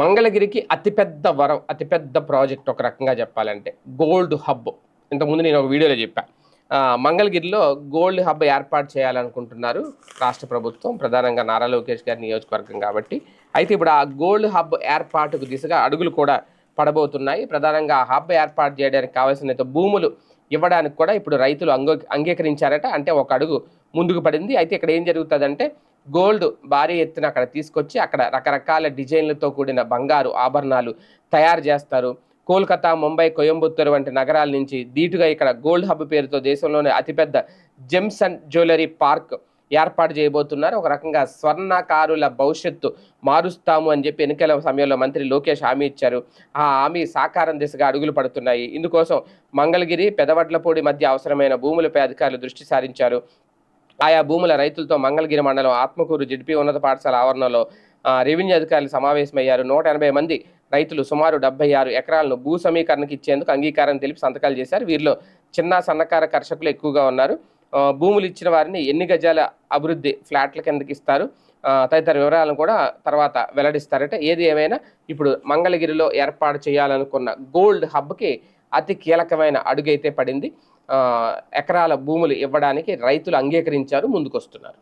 మంగళగిరికి అతిపెద్ద వరం అతిపెద్ద ప్రాజెక్ట్ ఒక రకంగా చెప్పాలంటే గోల్డ్ హబ్. ఇంతకుముందు నేను ఒక వీడియోలో చెప్పాను మంగళగిరిలో గోల్డ్ హబ్ ఏర్పాటు చేయాలనుకుంటున్నారు రాష్ట్ర ప్రభుత్వం ప్రధానంగా నారా లోకేష్ గారి నియోజకవర్గం కాబట్టి. అయితే ఇప్పుడు ఆ గోల్డ్ హబ్ ఏర్పాటుకు దిశగా అడుగులు కూడా పడబోతున్నాయి. ప్రధానంగా ఆ హబ్ ఏర్పాటు చేయడానికి కావాల్సిన భూములు ఇవ్వడానికి కూడా ఇప్పుడు రైతులు అంగీ అంగీకరించారట. అంటే ఒక అడుగు ముందుకు పడింది. అయితే ఇక్కడ ఏం జరుగుతుందంటే గోల్డ్ భారీ ఎత్తున అక్కడ తీసుకొచ్చి అక్కడ రకరకాల డిజైన్లతో కూడిన బంగారు ఆభరణాలు తయారు చేస్తారు. కోల్కతా ముంబై కోయంబత్తూరు వంటి నగరాల నుంచి దీటుగా ఇక్కడ గోల్డ్ హబ్ పేరుతో దేశంలోనే అతిపెద్ద జెమ్స్ అండ్ జ్యువెలరీ పార్క్ ఏర్పాటు చేయబోతున్నారు. ఒక రకంగా స్వర్ణకారుల భవిష్యత్తు మారుస్తాము అని చెప్పి ఎన్నికల సమయంలో మంత్రి లోకేష్ హామీ ఇచ్చారు. ఆ హామీ సాకారం దిశగా అడుగులు పడుతున్నాయి. ఇందుకోసం మంగళగిరి పెదవడ్లపూడి మధ్య అవసరమైన భూములపై అధికారులు దృష్టి సారించారు. ఆయా భూముల రైతులతో మంగళగిరి మండలం ఆత్మకూరు జిడిపి ఉన్నత పాఠశాల ఆవరణలో రెవెన్యూ అధికారులు సమావేశమయ్యారు. నూట ఎనభై మంది రైతులు సుమారు డెబ్బై ఆరు ఎకరాలను భూ సమీకరణకు ఇచ్చేందుకు అంగీకారం తెలిపి సంతకాలు చేశారు. వీరిలో చిన్న సన్నకార కర్షకులు ఎక్కువగా ఉన్నారు. భూములు ఇచ్చిన వారిని ఎన్ని గజాల అభివృద్ధి ఫ్లాట్ల కిందకి ఇస్తారు? తదితర వివరాలను కూడా తర్వాత వెల్లడిస్తారట. ఏది ఏమైనా ఇప్పుడు మంగళగిరిలో ఏర్పాటు చేయాలనుకున్న గోల్డ్ హబ్కి అతి కీలకమైన అడుగైతే పడింది. ఎకరాల భూములు ఇవ్వడానికి రైతులు అంగీకరించారు ముందుకొస్తున్నారు.